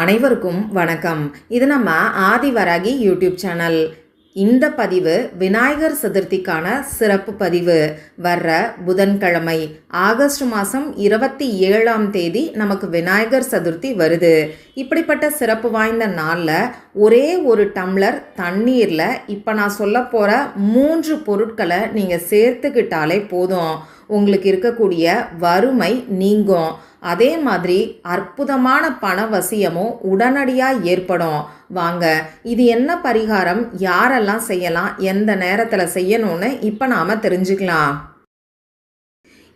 அனைவருக்கும் வணக்கம். இது நம்ம ஆதிவராகி யூடியூப் சேனல். இந்த பதிவு விநாயகர் சதுர்த்திக்கான சிறப்பு பதிவு. வர்ற புதன்கிழமை ஆகஸ்ட் மாதம் இருபத்தி ஏழாம் தேதி நமக்கு விநாயகர் சதுர்த்தி வருது. இப்படிப்பட்ட சிறப்பு வாய்ந்த நாளில் ஒரே ஒரு டம்ளர் தண்ணீரில் இப்போ நான் சொல்ல போகிற மூன்று பொருட்களை நீங்கள் சேர்த்துக்கிட்டாலே போதும். உங்களுக்கு இருக்கக்கூடிய வறுமை நீங்கும். அதே மாதிரி அற்புதமான பணவசியமும் உடனடியாக ஏற்படும். வாங்க இது என்ன பரிகாரம்? யாரெல்லாம் செய்யலாம்? எந்த நேரத்தில் செய்யணும்னு இப்போ நாம் தெரிஞ்சுக்கலாம்.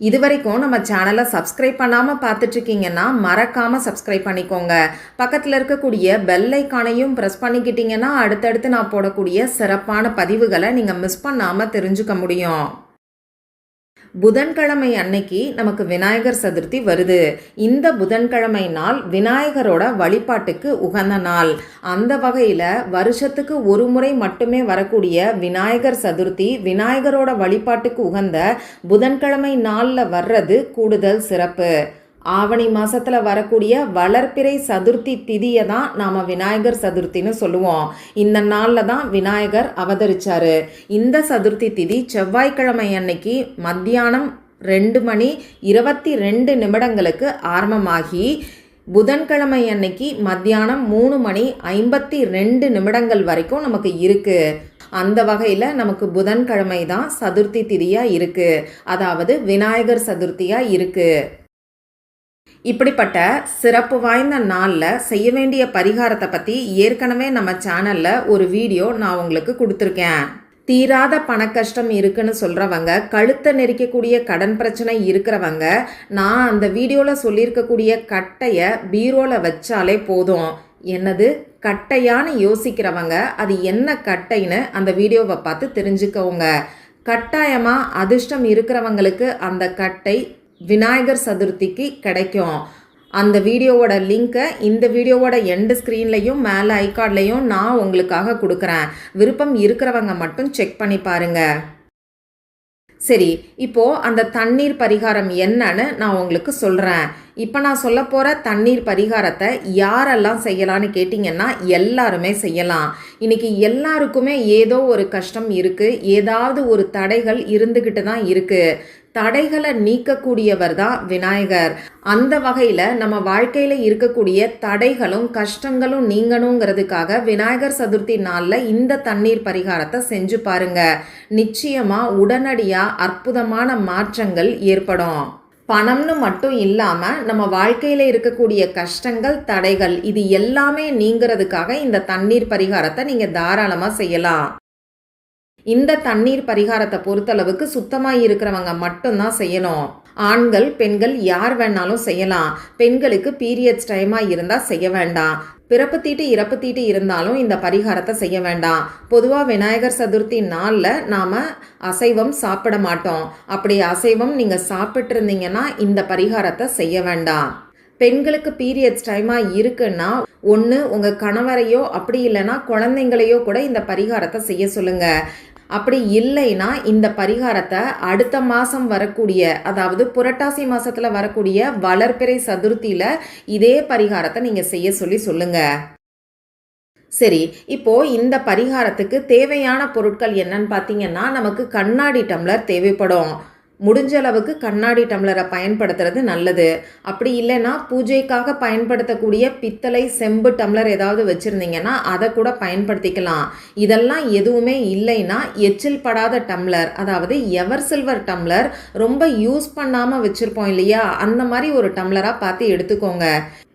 இது வரைக்கும் நம்ம சேனலை சப்ஸ்கிரைப் பண்ணாமல் பார்த்துட்ருக்கீங்கன்னா மறக்காமல் சப்ஸ்கிரைப் பண்ணிக்கோங்க. பக்கத்தில் இருக்கக்கூடிய பெல் ஐக்கானையும் ப்ரெஸ் பண்ணிக்கிட்டிங்கன்னா அடுத்தடுத்து நான் போடக்கூடிய சிறப்பான பதிவுகளை நீங்கள் மிஸ் பண்ணாமல் தெரிஞ்சுக்க முடியும். புதன்கிழமை அன்னைக்கு நமக்கு விநாயகர் சதுர்த்தி வருது. இந்த புதன்கிழமை நாள் விநாயகரோட வழிபாட்டுக்கு உகந்த நாள். அந்த வகையில் வருஷத்துக்கு ஒரு முறை மட்டுமே வரக்கூடிய விநாயகர் சதுர்த்தி விநாயகரோட வழிபாட்டுக்கு உகந்த புதன்கிழமை நாளில் வர்றது கூடுதல் சிறப்பு. ஆவணி மாதத்தில் வரக்கூடிய வளர்ப்பிறை சதுர்த்தி திதியை தான் நாம் விநாயகர் சதுர்த்தின்னு சொல்லுவோம். இந்த நாளில் தான் விநாயகர் அவதரிச்சார். இந்த சதுர்த்தி திதி செவ்வாய்க்கிழமை அன்னைக்கு மத்தியானம் ரெண்டு மணி இருபத்தி ரெண்டு நிமிடங்களுக்கு ஆரம்பமாகி புதன்கிழமை அன்னைக்கு மத்தியானம் மூணு மணி ஐம்பத்தி ரெண்டு நிமிடங்கள் வரைக்கும் நமக்கு இருக்குது அந்த வகையில் நமக்கு புதன்கிழமை தான் சதுர்த்தி திதியாக இருக்குது அதாவது விநாயகர் சதுர்த்தியாக இருக்குது இப்படிப்பட்ட சிறப்பு வாய்ந்த நாளில் செய்ய வேண்டிய பரிகாரத்தை பற்றி ஏற்கனவே நம்ம சேனலில் ஒரு வீடியோ நான் உங்களுக்கு கொடுத்துருக்கேன். தீராத பணக்கஷ்டம் இருக்குன்னு சொல்கிறவங்க கழுத்தை நெரிக்கக்கூடிய கடன் பிரச்சனை இருக்கிறவங்க நான் அந்த வீடியோவில் சொல்லியிருக்கக்கூடிய கட்டையை பீரோவில் வச்சாலே போதும். என்னது? கட்டையான்னு யோசிக்கிறவங்க அது என்ன கட்டைன்னு அந்த வீடியோவை பார்த்து தெரிஞ்சுக்கோங்க. கட்டாயமாக அதிர்ஷ்டம் இருக்கிறவங்களுக்கு அந்த கட்டை விநாயகர் சதுர்த்திக்கு கிடைக்கும். அந்த வீடியோவோட லிங்க்கை இந்த வீடியோவோட எண்டு ஸ்க்ரீன்லையும் மேலே ஐகார்ட்லையும் நான் உங்களுக்காக கொடுக்குறேன். விருப்பம் இருக்கிறவங்க மட்டும் செக் பண்ணி பாருங்கள் சரி இப்போது அந்த தண்ணீர் பரிகாரம் என்னன்னு நான் உங்களுக்கு சொல்கிறேன் இப்போ நான் சொல்ல போகிற தண்ணீர் பரிகாரத்தை யாரெல்லாம் செய்யலான்னு கேட்டிங்கன்னா எல்லாருமே செய்யலாம். இன்னைக்கு எல்லாருக்குமே ஏதோ ஒரு கஷ்டம் இருக்குது ஏதாவது ஒரு தடைகள் இருந்துக்கிட்டு தான் இருக்குது தடைகளை நீக்கக்கூடியவர் தான் விநாயகர். அந்த வகையில் நம்ம வாழ்க்கையில் இருக்கக்கூடிய தடைகளும் கஷ்டங்களும் நீங்கணுங்கிறதுக்காக விநாயகர் சதுர்த்தி நாளில் இந்த தண்ணீர் பரிகாரத்தை செஞ்சு பாருங்க. நிச்சயமாக உடனடியாக அற்புதமான மாற்றங்கள் ஏற்படும். பணம்னு மட்டும் இல்லாமல் நம்ம வாழ்க்கையில் இருக்கக்கூடிய கஷ்டங்கள் தடைகள் இது எல்லாமே நீங்கிறதுக்காக இந்த தண்ணீர் பரிகாரத்தை நீங்கள் தாராளமாக செய்யலாம். இந்த தண்ணீர் பரிகாரத்தை பொறுத்தளவுக்கு சுத்தமாக இருக்கிறவங்க மட்டும்தான் செய்யணும். ஆண்கள் பெண்கள் யார் வேணாலும் செய்யலாம். பெண்களுக்கு பீரியட்ஸ் டைமாக இருந்தால் செய்ய வேண்டாம். பிறப்பு தீட்டு இறப்பு தீட்டு இருந்தாலும் இந்த பரிகாரத்தை செய்ய வேண்டாம். பொதுவாக விநாயகர் சதுர்த்தி நாளில் நாம் அசைவம் சாப்பிட மாட்டோம். அப்படி அசைவம் நீங்கள் சாப்பிட்டு இருந்தீங்கன்னா இந்த பரிகாரத்தை செய்ய வேண்டாம். பெண்களுக்கு பீரியட்ஸ் டைமாக இருக்குன்னா ஒன்று உங்கள் கணவரையோ அப்படி இல்லைன்னா குழந்தைங்களையோ கூட இந்த பரிகாரத்தை செய்ய சொல்லுங்கள் அப்படி இல்லைன்னா இந்த பரிகாரத்தை அடுத்த மாதம் வரக்கூடிய அதாவது புரட்டாசி மாதத்தில் வரக்கூடிய வளர்ப்பிறை சதுர்த்தியில் இதே பரிகாரத்தை நீங்கள் செய்ய சொல்லி சொல்லுங்கள் சரி இப்போ இந்த பரிகாரத்துக்கு தேவையான பொருட்கள் என்னன்னு பார்த்தீங்கன்னா நமக்கு கண்ணாடி டம்ளர் தேவைப்படும். முடிஞ்ச அளவுக்கு கண்ணாடி டம்ளரை பயன்படுத்துறது நல்லது. அப்படி இல்லைன்னா பூஜைக்காக பயன்படுத்தக்கூடிய பித்தளை செம்பு டம்ளர் ஏதாவது வச்சுருந்தீங்கன்னா அதை கூட பயன்படுத்திக்கலாம். இதெல்லாம் எதுவுமே இல்லைன்னா எச்சில் படாத டம்ளர் அதாவது எவர் சில்வர் டம்ளர் ரொம்ப யூஸ் பண்ணாமல் வச்சுருப்போம் இல்லையா? அந்த மாதிரி ஒரு டம்ளராக பார்த்து எடுத்துக்கோங்க.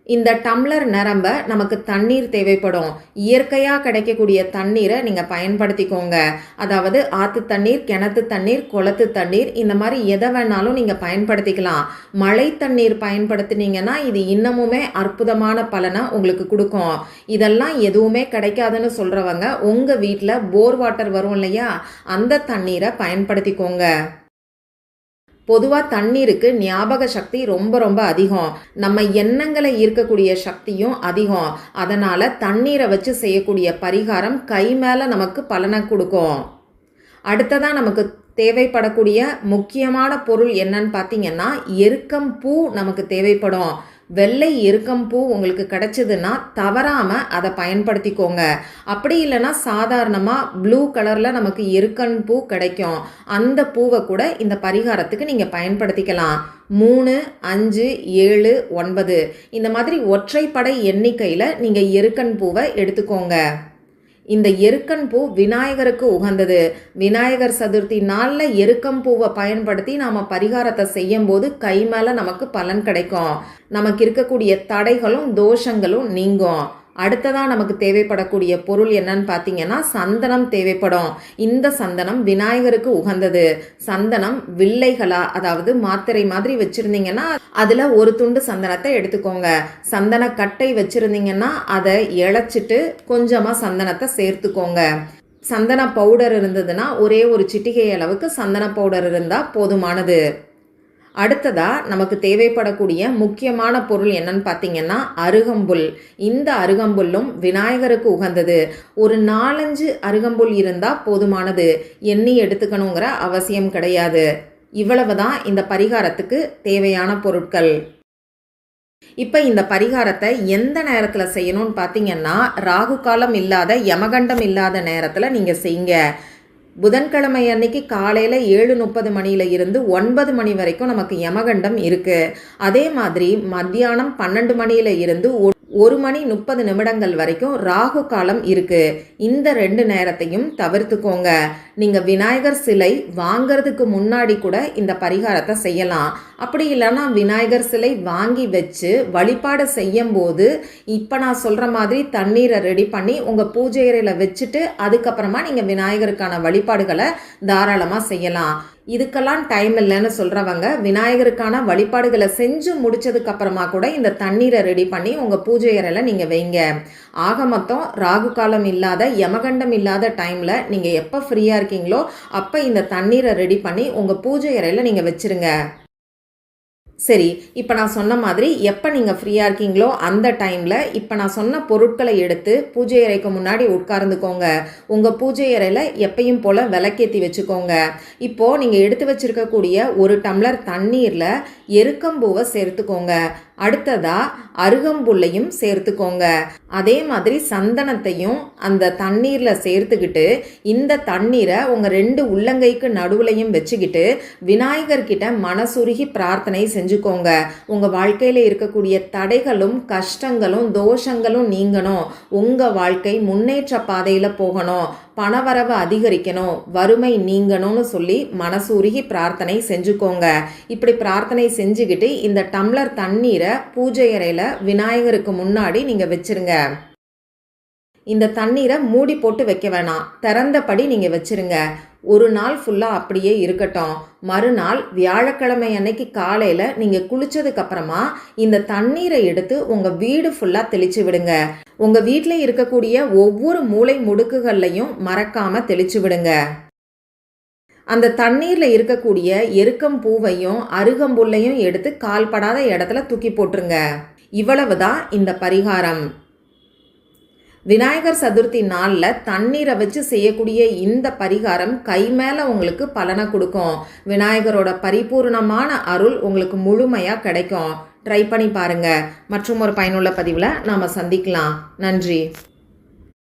இந்த டம்ளர் நிரம்ப நமக்கு தண்ணீர் தேவைப்படும். இயற்கையாக கிடைக்கக்கூடிய தண்ணீரை நீங்கள் பயன்படுத்திக்கோங்க. அதாவது ஆற்று தண்ணீர் கிணத்து தண்ணீர் குளத்து தண்ணீர் இந்த மாதிரி எதை வேணாலும் நீங்கள் பயன்படுத்திக்கலாம். மழை தண்ணீர் பயன்படுத்தினீங்கன்னா இது இன்னமுமே அற்புதமான பலனை உங்களுக்கு கொடுக்கும். இதெல்லாம் எதுவுமே கிடைக்காதுன்னு சொல்கிறவங்க உங்கள் வீட்டில் போர் வாட்டர் வரும் இல்லையா? அந்த தண்ணீரை பயன்படுத்திக்கோங்க. பொதுவாக தண்ணீருக்கு ஞாபக சக்தி ரொம்ப ரொம்ப அதிகம். நம்ம எண்ணங்களை ஈர்க்கக்கூடிய சக்தியும் அதிகம். அதனால் தண்ணீரை வச்சு செய்யக்கூடிய பரிகாரம் கை மேலே நமக்கு பலனை கொடுக்கும். அடுத்ததாக நமக்கு தேவைப்படக்கூடிய முக்கியமான பொருள் என்னன்னு பார்த்தீங்கன்னா எருக்கம் பூ நமக்கு தேவைப்படும். வெள்ளை எருக்கம்பூ உங்களுக்கு கிடைச்சதுன்னா தவறாமல் அதை பயன்படுத்திக்கோங்க. அப்படி இல்லைன்னா சாதாரணமாக ப்ளூ கலரில் நமக்கு எருக்கன் பூ கிடைக்கும். அந்த பூவை கூட இந்த பரிகாரத்துக்கு நீங்கள் பயன்படுத்திக்கலாம். மூணு அஞ்சு ஏழு ஒன்பது. இந்த மாதிரி ஒற்றைப்படை எண்ணிக்கையில் நீங்கள் எருக்கன் பூவை எடுத்துக்கோங்க. இந்த எருக்கன் பூ விநாயகருக்கு உகந்தது. விநாயகர் சதுர்த்தி நாளில் எருக்கம் பூவை பயன்படுத்தி நாம் பரிகாரத்தை செய்யும் போது கை மேலே நமக்கு பலன் கிடைக்கும். நமக்கு இருக்கக்கூடிய தடைகளும் தோஷங்களும் நீங்கும். அடுத்ததாக நமக்கு தேவைப்படக்கூடிய பொருள் என்னன்னு பார்த்தீங்கன்னா சந்தனம் தேவைப்படும். இந்த சந்தனம் விநாயகருக்கு உகந்தது. சந்தனம் வில்லைகளா அதாவது மாத்திரை மாதிரி வச்சுருந்தீங்கன்னா அதில் ஒரு துண்டு சந்தனத்தை எடுத்துக்கோங்க. சந்தன கட்டை வச்சுருந்தீங்கன்னா அதை இழைச்சிட்டு கொஞ்சமாக சந்தனத்தை சேர்த்துக்கோங்க. சந்தன பவுடர் இருந்ததுன்னா ஒரே ஒரு சிட்டிகை அளவுக்கு சந்தன பவுடர் இருந்தால் போதுமானது. அடுத்ததாக நமக்கு தேவைப்படக்கூடிய முக்கியமான பொருள் என்னன்னு பார்த்தீங்கன்னா அருகம்புல். இந்த அருகம்புல்லும் விநாயகருக்கு உகந்தது. ஒரு நாலஞ்சு அருகம்புல் இருந்தால் போதுமானது. எண்ணி எடுத்துக்கணுங்கிற அவசியம் கிடையாது. இவ்வளவு தான் இந்த பரிகாரத்துக்கு தேவையான பொருட்கள். இப்போ இந்த பரிகாரத்தை எந்த நேரத்தில் செய்யணும்னு பார்த்தீங்கன்னா ராகு காலம் இல்லாத யமகண்டம் இல்லாத நேரத்தில் நீங்கள் செய்யுங்க. புதன்கிழமை அன்னைக்கு காலையில் ஏழு முப்பது மணியில இருந்து ஒன்பது மணி வரைக்கும் நமக்கு யமகண்டம் இருக்குது அதே மாதிரி மத்தியானம் பன்னெண்டு மணியில இருந்து ஒ- ஒரு மணி முப்பது நிமிடங்கள் வரைக்கும் ராகு காலம் இருக்கு. இந்த ரெண்டு நேரத்தையும் தவிர்த்துக்கோங்க. நீங்க விநாயகர் சிலை வாங்கிறதுக்கு முன்னாடி கூட இந்த பரிகாரத்தை செய்யலாம். அப்படி இல்லைன்னா விநாயகர் சிலை வாங்கி வச்சு வழிபாடு செய்யும் போது இப்போ நான் சொல்ற மாதிரி தண்ணீரை ரெடி பண்ணி உங்க பூஜை அறையில வச்சுட்டு அதுக்கப்புறமா நீங்க விநாயகருக்கான வழிபாடுகளை தாராளமாக செய்யலாம். இதுக்கெல்லாம் டைம் இல்லைன்னு சொல்கிறவங்க விநாயகருக்கான வழிபாடுகளை செஞ்சு முடித்ததுக்கப்புறமா கூட இந்த தண்ணீரை ரெடி பண்ணி உங்கள் பூஜை அறையில் நீங்கள் வைங்க. ஆக மொத்தம் ராகு காலம் இல்லாத யமகண்டம் இல்லாத டைமில் நீங்கள் எப்போ ஃப்ரீயாக இருக்கீங்களோ அப்போ இந்த தண்ணீரை ரெடி பண்ணி உங்கள் பூஜை அறையில் நீங்கள் வச்சுருங்க. சரி இப்போ நான் சொன்ன மாதிரி எப்போ நீங்கள் ஃப்ரீயாக இருக்கீங்களோ அந்த டைமில் இப்போ நான் சொன்ன பொருட்களை எடுத்து பூஜை அறைக்கு முன்னாடி உட்கார்ந்துக்கோங்க. உங்கள் பூஜை அறையில் எப்பையும் போல் விளக்கேற்றி வச்சுக்கோங்க. இப்போது நீங்கள் எடுத்து வச்சிருக்கக்கூடிய ஒரு டம்ளர் தண்ணீரில் எருக்கம்பூவை சேர்த்துக்கோங்க. அடுத்ததா அருகம்புல்லையும் சேர்த்துக்கோங்க. அதே மாதிரி சந்தனத்தையும் அந்த தண்ணீரில் சேர்த்துக்கிட்டு இந்த தண்ணீரை உங்கள் ரெண்டு உள்ளங்கைக்கு நடுவுலையும் வச்சுக்கிட்டு விநாயகர்கிட்ட மனசுருகி பிரார்த்தனை செஞ்சுக்கோங்க. உங்கள் வாழ்க்கையில் இருக்கக்கூடிய தடைகளும் கஷ்டங்களும் தோஷங்களும் நீங்கணும். உங்கள் வாழ்க்கை முன்னேற்ற பாதையில் போகணும். பணவரவு அதிகரிக்கணும் வறுமை நீங்கணும்னு சொல்லி மனசூருகி பிரார்த்தனை செஞ்சுக்கோங்க. இப்படி பிரார்த்தனை செஞ்சுக்கிட்டு இந்த டம்ளர் தண்ணீரை பூஜை அறையில் விநாயகருக்கு முன்னாடி நீங்கள் வச்சுருங்க. இந்த தண்ணீரை மூடி போட்டு வைக்க வேணாம். திறந்தபடி நீங்கள் வச்சிருங்க. ஒரு நாள் ஃபுல்லாக அப்படியே இருக்கட்டும். மறுநாள் வியாழக்கிழமை அன்னைக்கு காலையில் நீங்கள் குளித்ததுக்கப்புறமா இந்த தண்ணீரை எடுத்து உங்கள் வீடு ஃபுல்லாக தெளித்து விடுங்க. உங்கள் வீட்டில் இருக்கக்கூடிய ஒவ்வொரு மூளை முடுக்குகள்லையும் மறக்காமல் தெளித்து விடுங்க. அந்த தண்ணீரில் இருக்கக்கூடிய எருக்கம் பூவையும் அருகம்புல்லையும் எடுத்து கால்படாத இடத்துல தூக்கி போட்டுருங்க. இவ்வளவு தான் இந்த பரிகாரம். விநாயகர் சதுர்த்தி நாளில் தண்ணீரை வச்சு செய்யக்கூடிய இந்த பரிகாரம் கை மேலே உங்களுக்கு பலனை கொடுக்கும். விநாயகரோட பரிபூர்ணமான அருள் உங்களுக்கு முழுமையாக கிடைக்கும். ட்ரை பண்ணி பாருங்கள் மற்றும் ஒரு பயனுள்ள பதிவில் நாம் சந்திக்கலாம். நன்றி.